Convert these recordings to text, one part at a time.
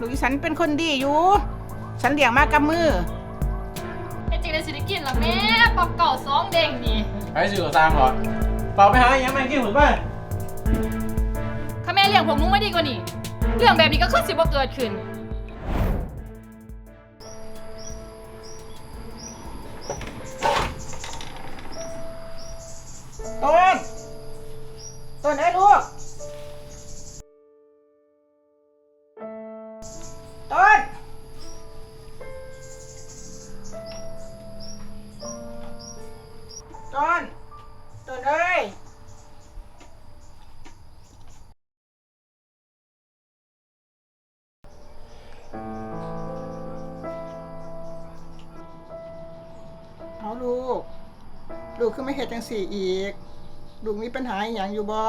ลูกอีฉันเป็นคนดีอยู่ ฉันเลี้ยงมากับมือไอ้จริงเลยสิได้กินละแม่ปอบเก่าสองเด้งนี่ไปสื่อกับตามก่อนเปล่าไปหาอย่างไม่กินหรือเปล่าข้าแม่เลี้ยงผมนุ้งไม่ดีกว่านี่เรื่องแบบนี้ก็คือสิบ่เกิดขึ้น ต้น ต้นไอ้ยลูก คือไม่เห็ดจังสี่อีกลูกมีปัญหาอหย่างอยู่บ่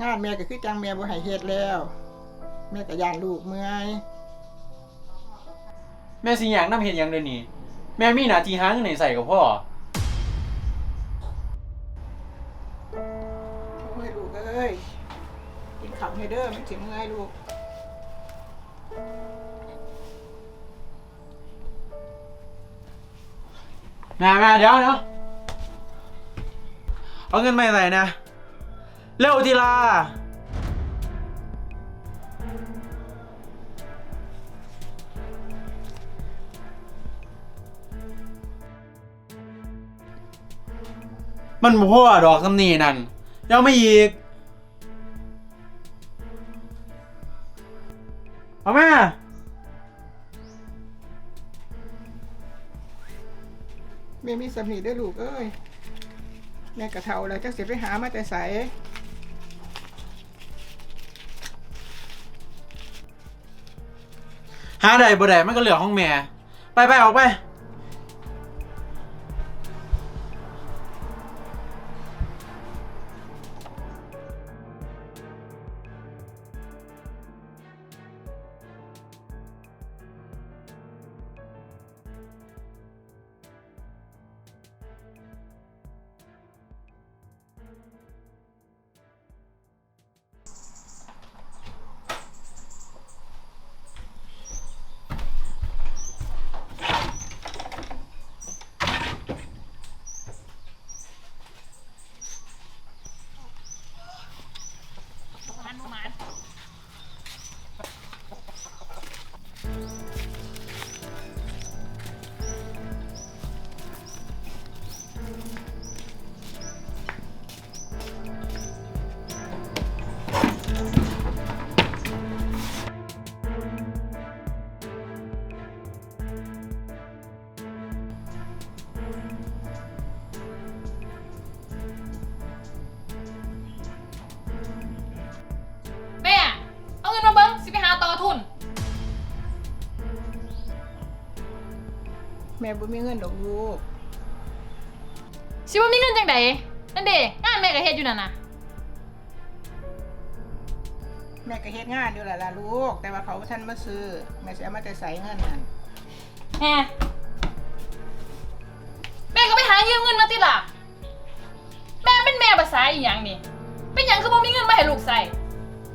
งานแม่ก็คือจังแม่บ่ให้เฮ็ดแล้ว แม่ก็ย่านลูกเมื่อยแม่สิอยากน้ำเห็นอย่างเดียวนี้แม่มีหน้าที่หาเงินให้ใส่กับพ่อโอ้ยลูกเอ้ยกินข้าวให้เด้อมันสิเมื่อยลูกแม่แม่เดี๋ยวเดี๋ยว เอาเงินมาใส่นะ เร็วทีลา มันบ่พ่อดอกสำนีนั่น ยังไม่อีก เอาแม่แม่มีสำนีด้อลูกเอ้ย แม่กะเทาแล้วจักสิไปหามาแต่ใสหาได้บ่ได้มันก็เหลือของแม่ ไปไปออกไป ม่บ่มีเงินดอกลูก สิว่ามีเงินจังไดนั่นเด้งานแม่ก็เฮ็ดอยู่นั่นน่ะ แม่ก็เฮ็ดงานอยู่ล่ะล่ะลูก แต่ว่าเขาบ่ทันมาซื้อ แม่สิเอามาแต่ไสเงินนั่นแม่แม่ก็ไปหายืมเงินมาติล่ะ แม่เป็นแม่ภาษาอีหยังนี่ เป็นหยังคือบ่มีเงินมาให้ลูกใส่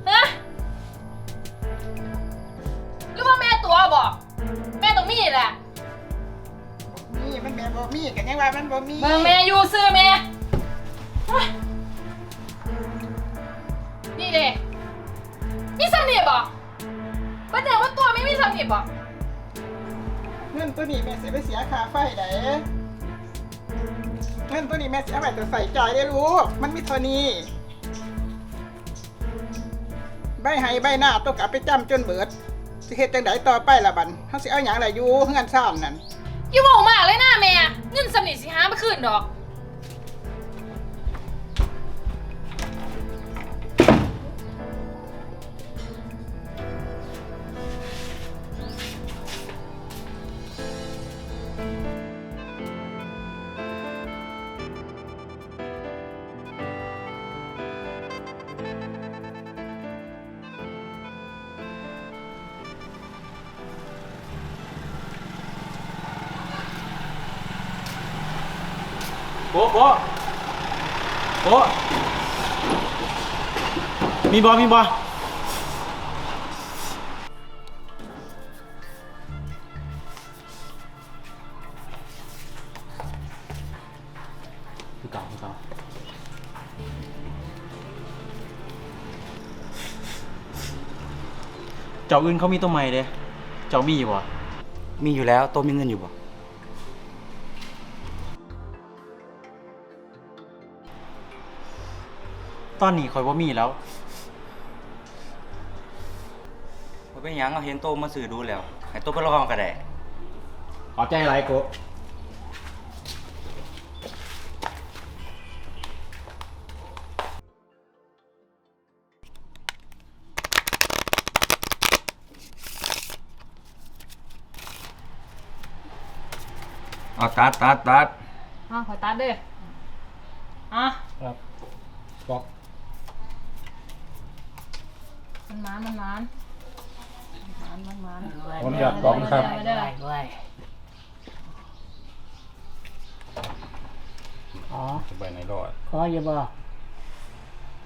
ฮะหรือว่าแม่ตัวบอก แม่ต้องมีแหละ มีมันแม่บ่มีก็ยังว่ามันบ่มีเมืองแม่อยู่ซื้อแม่เฮ้ยนี่เด้มีสำเนียบบอกประเดี๋ยวว่าตัวไม่มีสำเนียบบอกเงินตัวนี้แม่สิไปเสียค่าไฟได้เงินตัวนี้แม่สิเอาไปแต่ใส่จ่ายได้ลูกมันมีเท่านี้ ใบให้ใบหน้าต้องกลับไปจำจนเบิดสิเฮ็ดจังไดต่อไปล่ะบัดเฮาสิเอาหยังล่ะอยู่เฮือนซ่านนั่น อยู่บอกมากเลยนะแม่ เงินสำนียสิหามาคืนดอก บ๊บ๊บมีบอมีบอคืเก่าคือก่าเจ้าอื่นเขามีต้นไม่เลยเจ้ามีอยู่บ่มีอยู่แล้วตัวมีเงินอยู่บ่ ตอนนี้ข่อยบ่มีแล้ว บ่เป็นหยังเอาเห็นโตมาสื่อดูแล้วให้โตไปลองก็ได้ขอบใจหลายโกเอาตัดตัดตัด อะขอตัดเด้ออะ ครับบอก มันหมานมันหมานมันหมานมันหมานผมอยากบอกนะครับมาเด้ออ๋อไปในรอดขออย่าบอก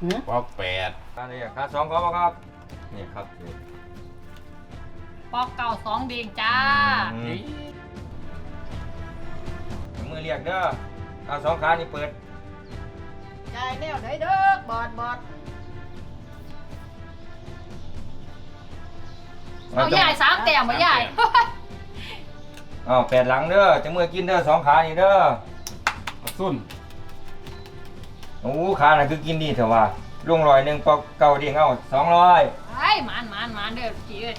เนื้อปอกแปดอันนี้ค่าสองก็บ่ครับนี่ครับปอกเก่าสองเด้งจ้ามือเรียกเด้อค่าสองขานี่เปิดจ่ายแนวไหนเด้อบอดบอด เอาใหญ่สามแต้มมาใหญ่อ้าวแปดหลังเด้อจะมือกินเด้อสองขานี่เด้อสุนโอ้ขาน่ะคือกินดีเถอะว่าลุงร้อยหนึ่งปอกเก่าเดียงเอาสองร้อยไอ้หมานหมานหมานเด้อจีเอ้ย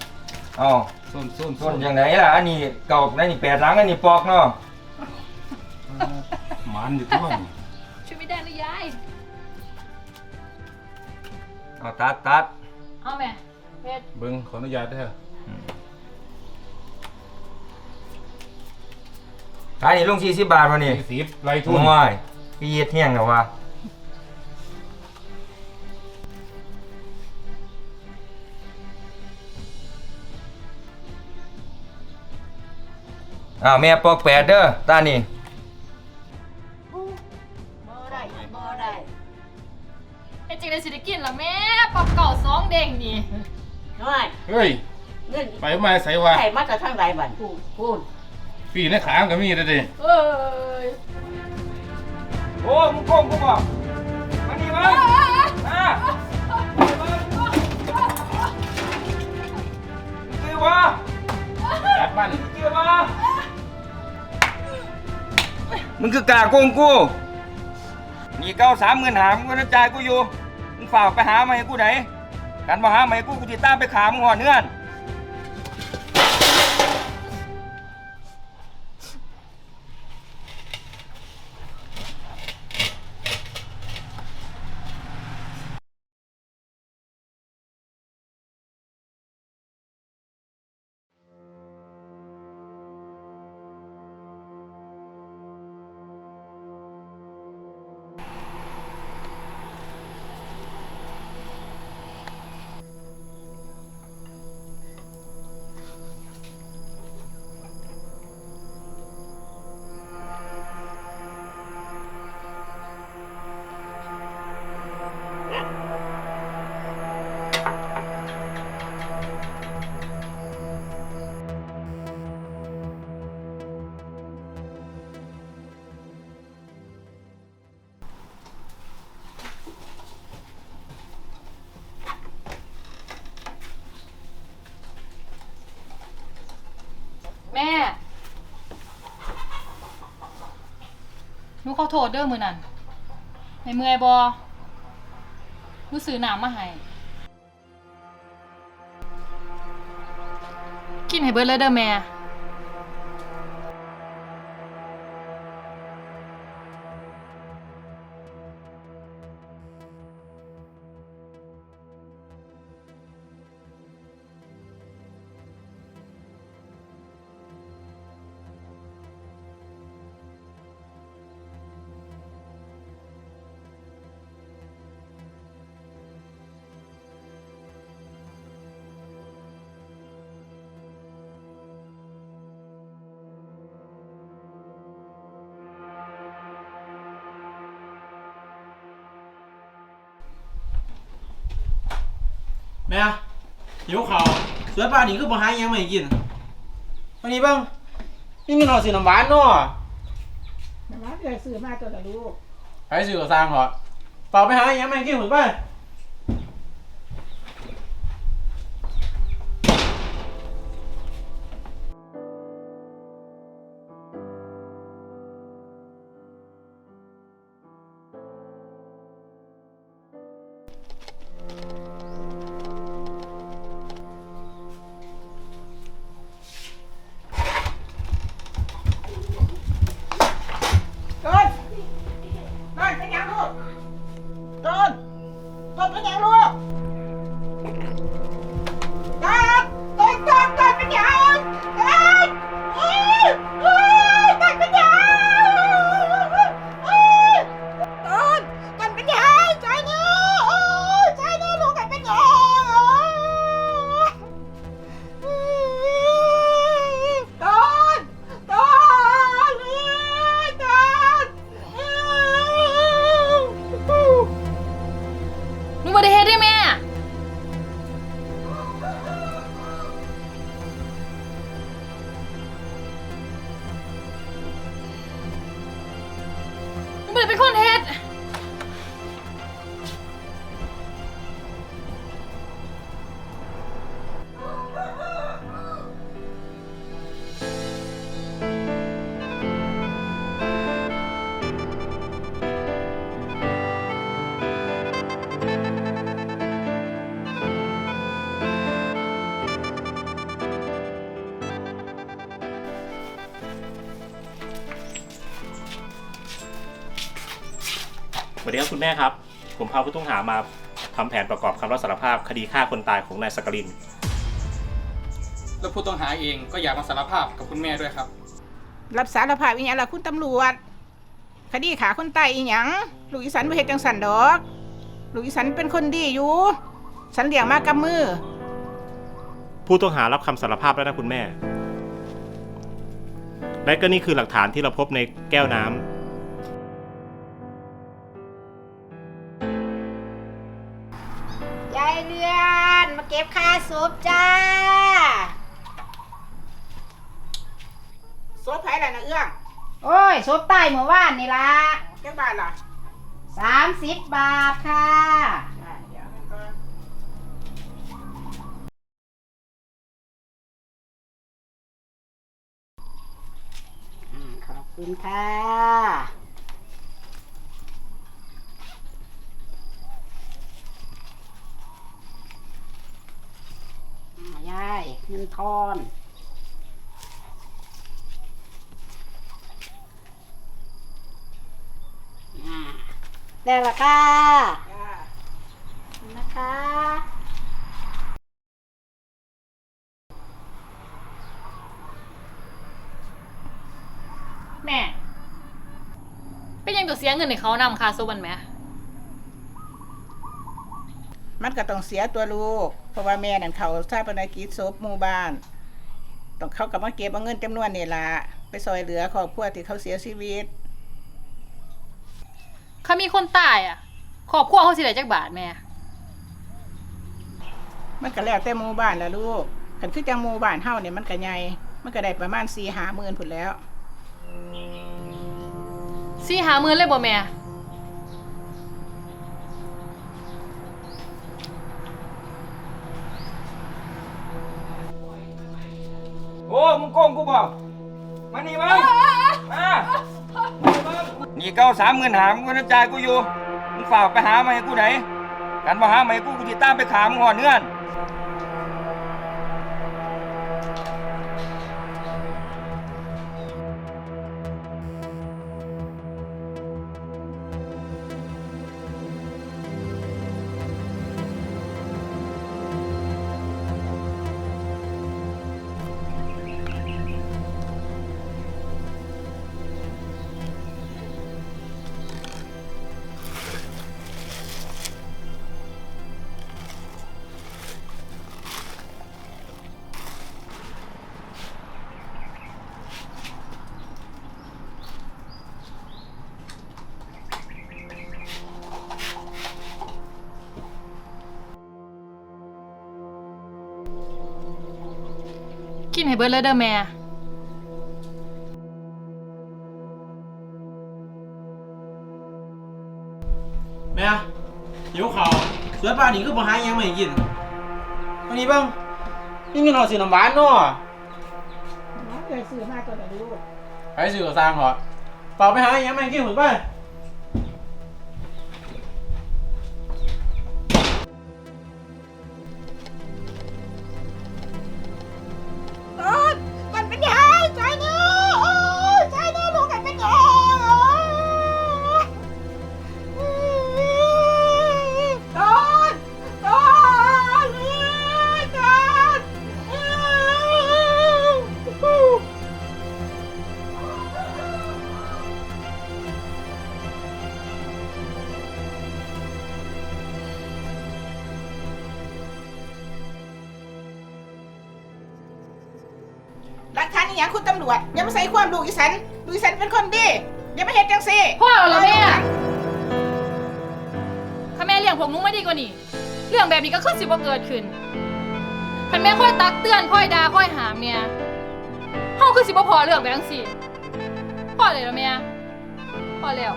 เอาสุนสุนส่วนอย่างไหนล่ะอันนี้เก่านั่นนี่แปดหลังอันนี้ปอกเนาะหมันอยู่ทั่วนี่ช่วยไม่ได้นะยายเอาตัดตัดเอาแม่ เพชรเบิ้งขออนุญาตเด้อขายนี่ลุงสี่สิบบาทวะนี่สี่สิบไรทุทุ่นมยพี่เย็ดเที่ยงเหรอวะอ้าวแม่ปอกแปดเด้อตานี่บ่ได้บ่ได้ไอ้จริงเลยสิได้กินละแม่ปอกเก่าสองเด้งนี่ น้อยเฮ้ย เงินไปมาใส่ว่าไข่มาจากทางใดบัดพูดพูดปีในขามก็มีเด้อดิเอ้ยโอ้มึงโกงกูบอกมานี่มาอ่าคือวะจัดบ้านคือวะมึงคือกาโกงกูนี่เก้าสามหมื่นหามึงก็จะจ่ายกูอยู่ มึงฝากไปหามาให้กูไหน กันมาหามให้กูกูติดตามไปขามึงหอดเนื้อน นูขอโทษเด้อมือนั่นในเมื่อยบอหนูซื้อน้ำมาให้กินให้เบิดเลยเด้อแม่ แม่หิวข้าวสวยป่านนี้คือบ่หาอิหยังมาให้กินวันนี้เบิ่งมีเงินเอาซื้อน้ำหวานเนาะน้ำมันเกิดซื้อมาตัวละลูกไปซื้อก็สร้างเหรอเปล่าไปหาอิหยังมาให้กินหุ่นไป วัสดีครับคุณแม่ครับ ผมพาผู้ต้องหามาทำแผนประกอบคำรับสารภาพคดีฆ่าคนตายของนายสักกลิน แล้วผู้ต้องหาเองก็อยากมาสารภาพกับคุณแม่ด้วยครับ รับสารภาพอีหยังล่ะคุณตำรวจ คดีขาคนตายอีหยังลูกอีสันบ่เฮ็ดจังสันดอก ลูกอีสันเป็นคนดีอยู่ สันเลี้ยงมากับมือ ผู้ต้องหารับคำสารภาพแล้วนะคุณแม่ และก็นี่คือหลักฐานที่เราพบในแก้วน้ำ ซุปจ้าโซฟไผล่ะนะเอื้องโอ้ยซุปใต้เมื่อวานนี่ละจักบาทล่ะสามสิบบาทค่ะอ่าเดี๋ยวมันก่อนอ่าขอบคุณค่ะ ยายเงินทอนอ่าได้ละค่ะจ้านะคะแม่เป็นยังตัวเสียเงินให้เขานำค่าซุปมันไหม มันก็ต้องเสียตัวลูก เพราะว่าแม่นั่นเขาทราบปนกิจศพหมู่บ้าน ต้องเขากับมาเก็บเอาเงินจำนวนนี่ล่ะไปซอยเหลือครอบครัวที่เขาเสียชีวิต เขามีคนตายอะครอบครัวเขาสิได้จักบาทแม่ มันก็แล้วแต่หมู่บ้านละลูกคันคือจังหมู่บ้านเฮาเนี่ยมันก็ใหญ่มันก็ได้ประมาณ4 5หมื่นพุ่นแล้ว สี่หาหมื่นเลยบ่แม่ โอ้มึงโกงกูบอกมานี่มึงมานี่เก้าสามเงินหามึงก็จะจ่ายกูอยู่มึงฝากไปหามาให้กูไหนกันมาหามาให้กูกูติดตามไปขามึงหอดเงื่อน กินให้เบิดเลยเด้อแม่ แม่หิวข้าวสวนป่านนี้คือบ่หาหยังมาให้กินวันนี้เบิ่งมีเงินเอาซื้อน้ำหวานเนาะน้องเคยซื้อมาตัวละลูกไปซื้อก็สร้างเหรอเปล่าไปหาหยังมาให้กินหุ่นไป มัน คุณตำรวจ อย่ามาใส่ความดูอีสันดูอีสันเป็นคนดีอย่ามาเฮ็ดจังซี่พ่อเหรอแม่ถ้าแม่เลี้ยงพผมมึงไม่ดีกว่านี่เรื่องแบบนี้ก็คือสิบ่เกิดขึ้นคันแม่ค่อยตักเตือนค่อยด่าค่อยหามเนี่ยเฮาคือสิบ่พอเรื่องแบบจังซี่พ่อเลยเหรอแม่พ่อแล้ว